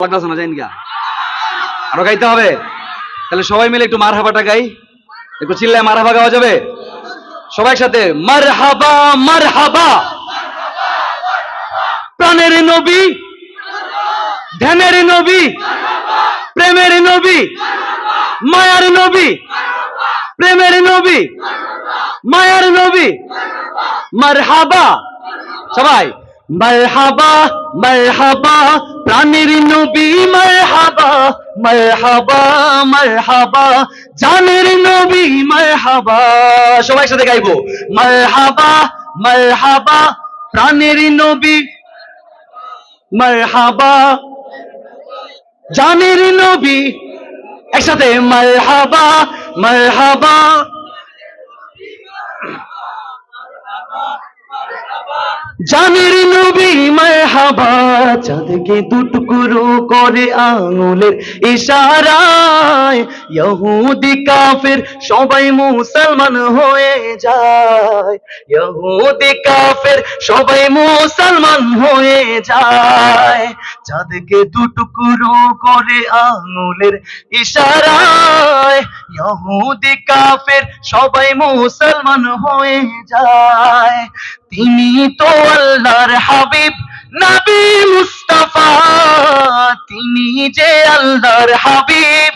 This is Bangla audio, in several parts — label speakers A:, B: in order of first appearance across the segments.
A: লাগতেছে না জানি গা। আরও গাইতে হবে। তাহলে সবাই মিলে একটু মার হাবাটা গাই। একটু চিল্লায় মার হাবা গাওয়া যাবে। সবাই সাথে মার হাবা মার হাবা প্রাণের নবী, ধ্যানের নবী, প্রেমের নবী, মায়ার নবী, প্রেমের নবী, মায়ার নবী। মারহাবা। সবাই, মারহাবা মারহাবা। প্রাণের নবী মারহাবা মারহাবা মারহাবা। জানের নবী মারহাবা। সবাই সাথে গাইবো। মারহাবা মারহাবা, প্রাণের নবী মারহাবা। জানের নবী একসাথে মারহাবা মারহাবা। জানের নবী মারহাবা, চাঁদকে দুটুকরো করে আঙুলের ইশারায়। ইহুদি কাফের সবাই মুসলমান হয়ে যায়। ইহুদি কাফের সবাই মুসলমান হয়ে যায়। চাঁদকে দুটুকরো করে আঙুলের ইশারায়। ইহুদি কাফের সবাই মুসলমান হয়ে যায়। তিনি তো আল্লাহর হাবিব, নবী মুস্তাফা। তিনি যে আল্লাহর হাবিব।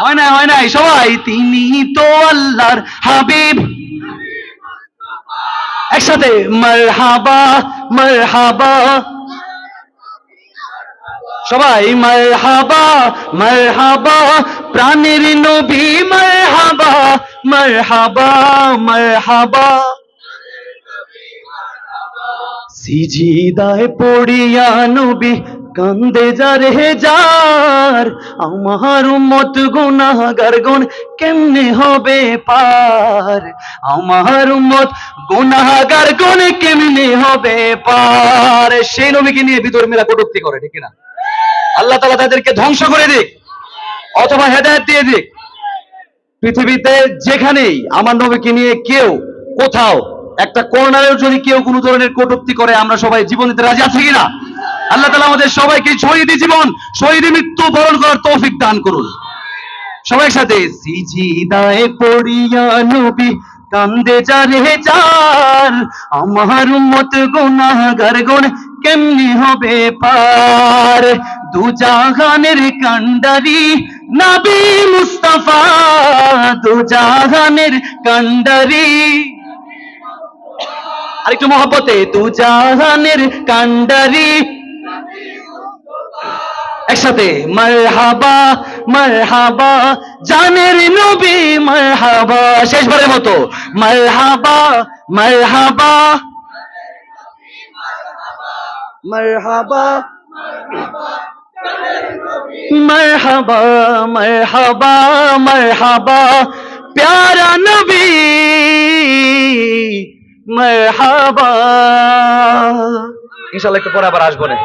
A: হয় না, হয় নাই সবাই। তিনি তো আল্লাহর হাবিব। একসাথে, মারহাবা মারহাবা। সবাই মারহাবা মারহাবা, প্রাণের নবী মারহাবা মারহাবা মারহাবা। সিজিদায় পড়িয়া নবী কান্দে যারে যার, আমার মত গুনাহগার গুণ কেমনে হবে পার? আমার মত গুনাহগার গুণ কেমনে হবে পার? সেই নবীকে নিয়ে ভিতর মেলা কটুক্তি করে, ঠিক না আল্লাহ তাআলা তাদেরকে ধ্বংস করে দিক, অথবা হেদায়েত দিয়ে দিক। পৃথিবীতে যেখানেই আমার নবীকে নিয়ে কেউ কোথাও একটা কর্নারেও যদি কেউ কোনো ধরনের কটূক্তি করে, আমরা সবাই জীবন দিতে রাজি আছি কিনা? আল্লাহ তালা আমাদের সবাইকে শহীদি জীবন শহীদি মৃত্যু, বরণ করার তৌফিক দান করুন। সবাই সাথে সিজিদায় পড়িয়া নবী, কান্দে যারে যার, আমার মত গুনাহগার গুণ কেমনি হবে পার? দু জাহানের কান্ডারি নবী মুস্তাফা দু জাহানের কান্ডারি আরেকটু মহব্বতে দু জাহানের কান্ডারি একসাথে, মারহাবা মারহাবা, জানের নবী মারহাবা, শেষবারের মতো, মারহাবা মারহাবা। মারহাবা মারহাবা মারহাবা মারহাবা প্যারা নবী মারহাবা। ইনশাল্লাহ একটু পরে আবার আসব না।